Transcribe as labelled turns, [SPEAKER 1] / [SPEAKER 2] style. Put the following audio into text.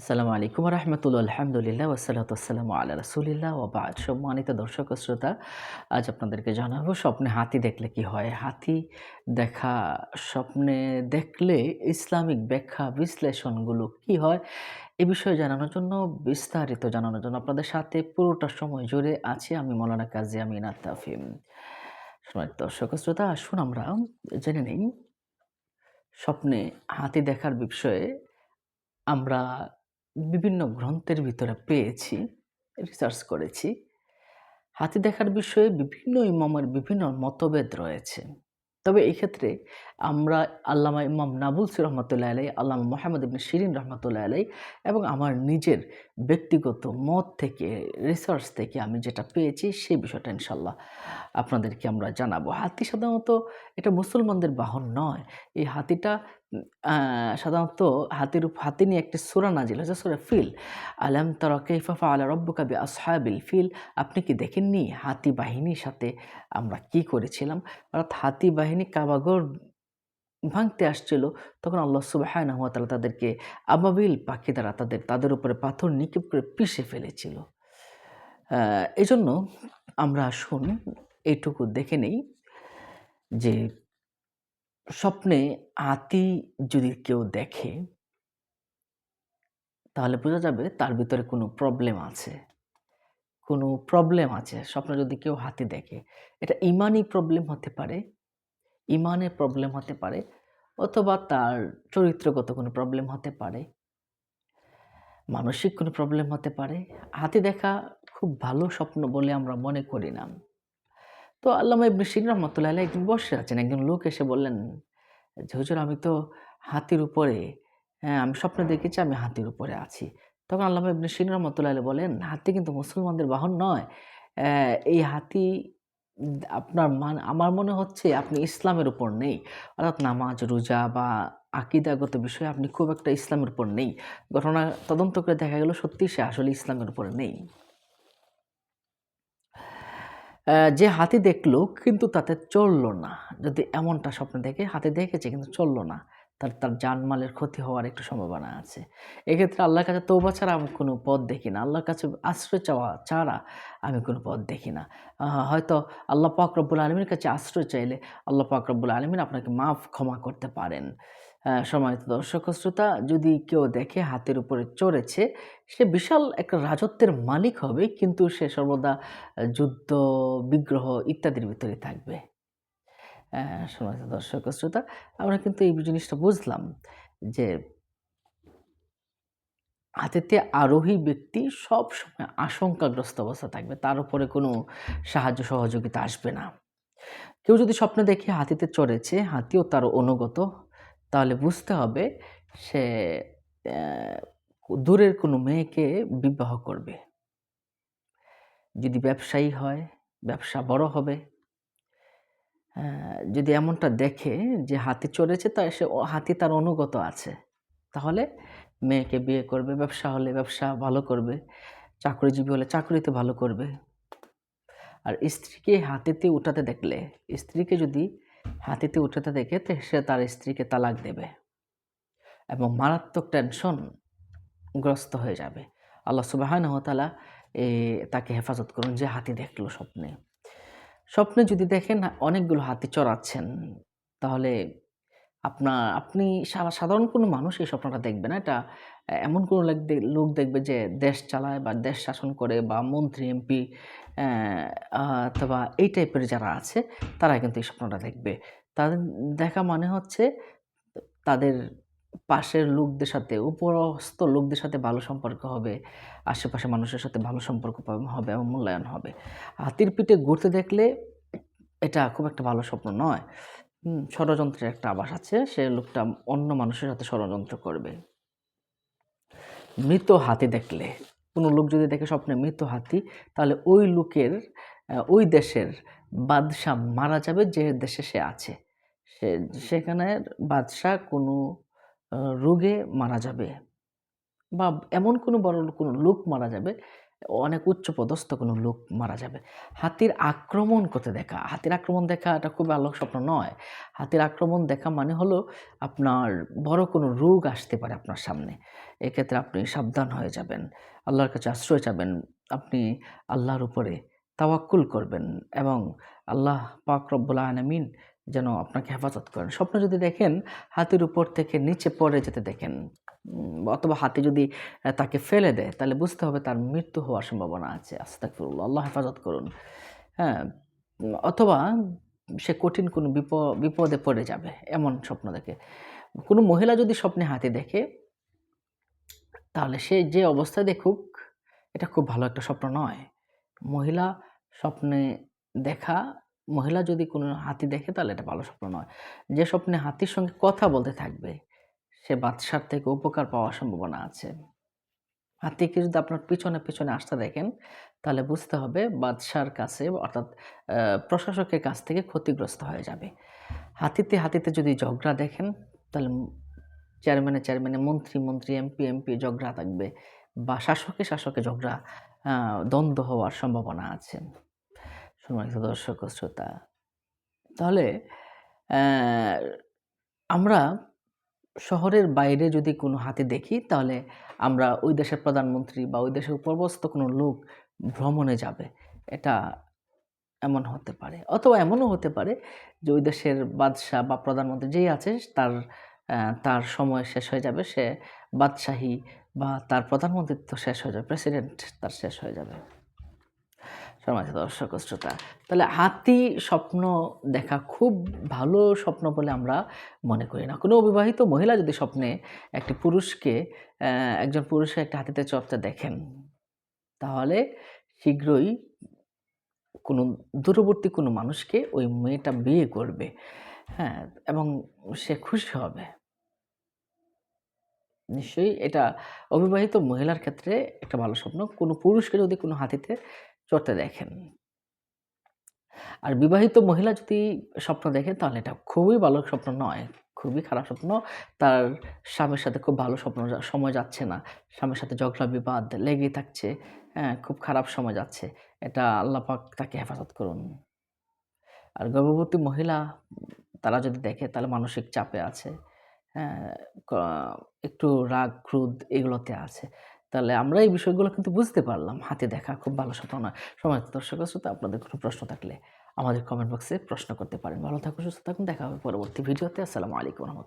[SPEAKER 1] আসসালামু আলাইকুম রহমতুল্লাহ আলহামদুলিল্লাহ ওসালাত আসসালামু আল্লাহ ও বাদ। সম্মানিত দর্শক শ্রোতা, আজ আপনাদেরকে জানাব স্বপ্নে হাতি দেখলে কি হয়? হাতি দেখা, স্বপ্নে দেখলে ইসলামিক ব্যাখ্যা, বিশ্লেষণগুলো কি হয়? এ বিষয়ে জানানোর জন্য, বিস্তারিত জানানোর জন্য আপনাদের সাথে পুরোটা সময় জুড়ে আছি আমি মৌলানা কাজী আমিনা তাফিম। সম্মানিত দর্শক শ্রোতা, আসুন আমরা জেনে নিই, স্বপ্নে হাতি দেখার বিষয়ে আমরা বিভিন্ন গ্রন্থের ভিতরে পেয়েছি, রিসার্চ করেছি। হাতি দেখার বিষয়ে বিভিন্ন ইমামের বিভিন্ন মতভেদ রয়েছে। তবে এই ক্ষেত্রে আমরা আল্লামা ইমাম নাবুলসি রহমতুল্লাহ আলাই, আল্লামা মোহাম্মদ ইবনে শিরিন রহমতুল্লাহ আলাই এবং আমার নিজের ব্যক্তিগত মত থেকে, রিসার্চ থেকে আমি যেটা পেয়েছি সেই বিষয়টা ইনশাল্লাহ আপনাদেরকে আমরা জানাব। হাতি সাধারণত এটা মুসলমানদের বাহন নয়। এই হাতিটা সাধারণত হাতির হাতি নিয়ে একটি সূরা নাজিল হয়েছে সূরা ফিল। আলাম তারা কাইফা ফাআলা রাব্বুকা বিআসহাবিল ফিল? আপনি কি দেখেননি হাতি বাহিনীর সাথে আমরা কি করেছিলাম? অর্থাৎ হাতি বাহিনী কাবাঘর ভাঙতে আসছিল তখন আল্লাহ সুবহানাহু ওয়া তাআলা তাদেরকে আবাবিল পাখি দ্বারা তাদের তাদের উপরে পাথর নিক্ষেপ করে পিষে ফেলেছিল। এজন্য আমরা আসুন এইটুকু দেখে নেই যে স্বপ্নে হাতি যদি কেউ দেখে তাহলে বোঝা যাবে তার ভিতরে কোনো প্রবলেম আছে। কোনো প্রবলেম আছে। স্বপ্নে যদি কেউ হাতি দেখে। এটা ইমানই প্রবলেম হতে পারে, ইমানের প্রবলেম হতে পারে অথবা তার চরিত্রগত কোনো প্রবলেম হতে পারে। মানসিক কোনো প্রবলেম হতে পারে। হাতি দেখা খুব ভালো স্বপ্ন বলে আমরা মনে করি না। তো আল্লামা ইবনে শিরিন রহমাতুল্লাহ একদিন বসে আছেন। একজন লোক এসে বললেন যে, "হুজুর আমি তো হাতির উপরে হ্যাঁ, আমি স্বপ্ন দেখেছি আমি হাতির উপরে আছি।" তখন আল্লামা ইবনে শিরিন রহমাতুল্লাহ বলেন, "হাতি কিন্তু মুসলমানদের বাহন নয়। এই হাতি আপনার মান আমার মনে হচ্ছে আপনি ইসলামের উপর নেই। অর্থাৎ নামাজ, রোজা বা আকীদাগত বিষয়ে আপনি খুব একটা ইসলামের উপর নেই। ঘটনা তদন্ত করে দেখা গেল সত্যি সে আসলে ইসলামের উপর নেই।" যে হাতি দেখল কিন্তু তাতে চলল না। যদি এমনটা স্বপ্নে দেখে হাতি দেখেছে কিন্তু চলল না। তার তার জানমালের ক্ষতি হওয়ার একটু সম্ভাবনা আছে। এক্ষেত্রে আল্লাহর কাছে তওবা ছাড়া আমি কোনো পথ দেখি না। আল্লাহর কাছে আশ্রয় চাওয়া ছাড়া আমি কোনো পথ দেখি না। হয়তো আল্লাহ পাক রব্বুল আলামিনের কাছে আশ্রয় চাইলে আল্লাহ পাক রব্বুল আলামিন আপনাকে মাফ ক্ষমা করতে পারেন। সম্মানিত দর্শক শ্রোতা যদি কেউ দেখে হাতের উপরে চড়েছে, সে বিশাল একটা রাজত্বের মালিক হবে কিন্তু সে সর্বদা যুদ্ধ, বিগ্রহ ইত্যাদির ভিতরে থাকবে। সম্মানিত দর্শক শ্রোতা আমরা কিন্তু এই জিনিসটা বুঝলাম যে হাতিতে আরোহী ব্যক্তি সবসময় আশঙ্কাগ্রস্ত অবস্থায় থাকবে। তার উপরে কোনো সাহায্য সহযোগিতা আসবে না। কেউ যদি স্বপ্নে দেখে হাতিতে চড়েছে, হাতিও তার অনুগত, তাহলে বুঝতে হবে সে দূরের কোনো মেয়েকে বিবাহ করবে। যদি ব্যবসায়ী হয়, ব্যবসা বড় হবে। যদি এমনটা দেখে যে হাতি চড়েছে তা সে হাতি তার অনুগত আছে। তাহলে মেয়েকে বিয়ে করবে, ব্যবসা হলে ব্যবসা ভালো করবে, চাকরিজীবী হলে চাকরিতে ভালো করবে। আর স্ত্রীকে হাতিতে উঠাতে দেখলে, স্ত্রীকে যদি হাতিতে উঠাতে দেখে তে সে তার স্ত্রীকে তালাক দেবে। এবং মারাত্মক টেনশন গ্রস্ত হয়ে যাবে। আল্লাহ তাআলা এ তাকে হেফাজত করুন যে হাতি দেখল স্বপ্নে। স্বপ্নে যদি দেখেন অনেকগুলো হাতি চড়াচ্ছেন, তাহলে আপনা আপনি সাধারণ কোনো মানুষ এই স্বপ্নটা দেখবে না। এটা এমন কোনো লোক দেখবে যে দেশ চালায় বা দেশ শাসন করে বা মন্ত্রী, এমপি অথবা এই টাইপের যারা আছে তারা কিন্তু এই স্বপ্নটা দেখবে। তাদের দেখা মানে হচ্ছে তাদের পাশের লোকদের সাথে উপরস্থ লোকদের সাথে ভালো সম্পর্ক হবে, আশেপাশের মানুষের সাথে ভালো সম্পর্ক হবে এবং মূল্যায়ন হবে। হাতির পিঠে ঘুরতে দেখলে এটা খুব একটা ভালো স্বপ্ন নয়। ষড়যন্ত্রের একটা আবাস আছে। সে লোকটা অন্য মানুষের সাথে ষড়যন্ত্র করবে। মৃত হাতি দেখলে, কোনো লোক যদি দেখে স্বপ্নে মৃত হাতি, তাহলে ওই লোকের ওই দেশের বাদশা মারা যাবে যে দেশে সে আছে। সে সেখানের বাদশা কোনো রোগে মারা যাবে। বা এমন কোনো বড় কোনো লোক মারা যাবে, অনেক উচ্চপদস্থ কোনো লোক মারা যাবে হাতির আক্রমণ করতে দেখা, হাতির আক্রমণ দেখা এটা খুব আলোক স্বপ্ন নয় হাতির আক্রমণ দেখা মানে হলো আপনার বড় কোনো রোগ আসতে পারে আপনার সামনে এক্ষেত্রে আপনি সাবধান হয়ে যাবেন, আল্লাহর কাছে আশ্রয় চাবেন, আপনি আল্লাহর উপরে তাওয়াক্কুল করবেন এবং আল্লাহ পাক রব্বুল আলমিন যেন আপনাকে হেফাজত করেন। স্বপ্ন যদি দেখেন, হাতির উপর থেকে নিচে পড়ে যেতে দেখেন অথবা হাতি যদি তাকে ফেলে দেয়, তাহলে বুঝতে হবে তার মৃত্যু হওয়ার সম্ভাবনা আছে। আস্তাকফিরুল্লাহ আল্লাহ হেফাজত করুন। হ্যাঁ অথবা সে কঠিন কোনো বিপ, বিপদে পড়ে যাবে, এমন স্বপ্ন দেখে। কোনো মহিলা যদি স্বপ্নে হাতি দেখে, তাহলে সে যে অবস্থায় দেখুক, এটা খুব ভালো একটা স্বপ্ন নয়। মহিলা স্বপ্নে দেখা মহিলা যদি কোনো হাতি দেখে, তাহলে এটা ভালো স্বপ্ন নয়। যে স্বপ্নে হাতির সঙ্গে কথা বলতে থাকবে, সে বাদশার থেকে উপকার পাওয়ার সম্ভাবনা আছে। হাতিকে যদি আপনার পিছনে পিছনে আসতে দেখেন, তাহলে বুঝতে হবে বাদশার কাছে, অর্থাৎ প্রশাসকের কাছ থেকে ক্ষতিগ্রস্ত হয়ে যাবে। হাতিতে হাতিতে যদি ঝগড়া দেখেন, তাহলে চেয়ারম্যানে চেয়ারম্যানে মন্ত্রী মন্ত্রী, এমপি এমপি ঝগড়া থাকবে বা শাসকে শাসকে ঝগড়া দ্বন্দ্ব হওয়ার সম্ভাবনা আছে। সম্মানিত দর্শক শ্রোতা। তাহলে আমরা শহরের বাইরে যদি কোনো হাতে দেখি, তাহলে আমরা ওই দেশের প্রধানমন্ত্রী বা ওই দেশের উপরবস্ত কোনো লোক ভ্রমণে যাবে। এটা এমন হতে পারে। অথবা এমনও হতে পারে যে ওই দেশের বাদশাহ বা প্রধানমন্ত্রী যেই আছে, তার তার সময় শেষ হয়ে যাবে, সে বাদশাহী বা তার প্রধানমন্ত্রিত্ব শেষ হয়ে যাবে, প্রেসিডেন্ট তার শেষ হয়ে যাবে। সমাজ দর্শক শ্রোতা। তাহলে হাতি স্বপ্ন দেখা খুব ভালো স্বপ্ন বলে আমরা মনে করি না। কোনো অবিবাহিত মহিলা যদি স্বপ্নে একটি পুরুষকে একজন পুরুষের একটা হাতিতে চর্চা দেখেন, তাহলে শীঘ্রই কোনো, দূরবর্তী কোনো মানুষকে ওই মেয়েটা বিয়ে করবে হ্যাঁ এবং সে খুশি হবে। নিশ্চয়ই এটা অবিবাহিত মহিলার ক্ষেত্রে একটা ভালো স্বপ্ন। কোনো পুরুষকে যদি কোনো হাতিতে চড়তে দেখেন। আর বিবাহিত মহিলা যদি স্বপ্ন দেখে তাহলে এটা খুবই ভালো স্বপ্ন নয়, খুবই খারাপ স্বপ্ন। তার স্বামীর সাথে খুব ভালো স্বপ্ন সময় যাচ্ছে না। স্বামীর সাথে ঝগড়া, বিবাদ লেগেই থাকছে। হ্যাঁ খুব খারাপ সময় যাচ্ছে। এটা আল্লাহ পাক তাকে হেফাজত করুন। আর গর্ভবতী মহিলা, তারা যদি দেখে, তাহলে মানসিক চাপে আছে। হ্যাঁ একটু রাগ, ক্রোধ এগুলোতে আছে। তাহলে আমরা এই বিষয়গুলো কিন্তু বুঝতে পারলাম। হাতে দেখা খুব ভালো সাথে নয় সময় দর্শক শ্রোতা আপনাদের কোনো প্রশ্ন থাকলে আমাদের কমেন্ট বক্সে প্রশ্ন করতে পারেন। ভালো থাকুন, সুস্থ থাকুন, দেখা হবে পরবর্তী ভিডিওতে। আসসালামু আলাইকুম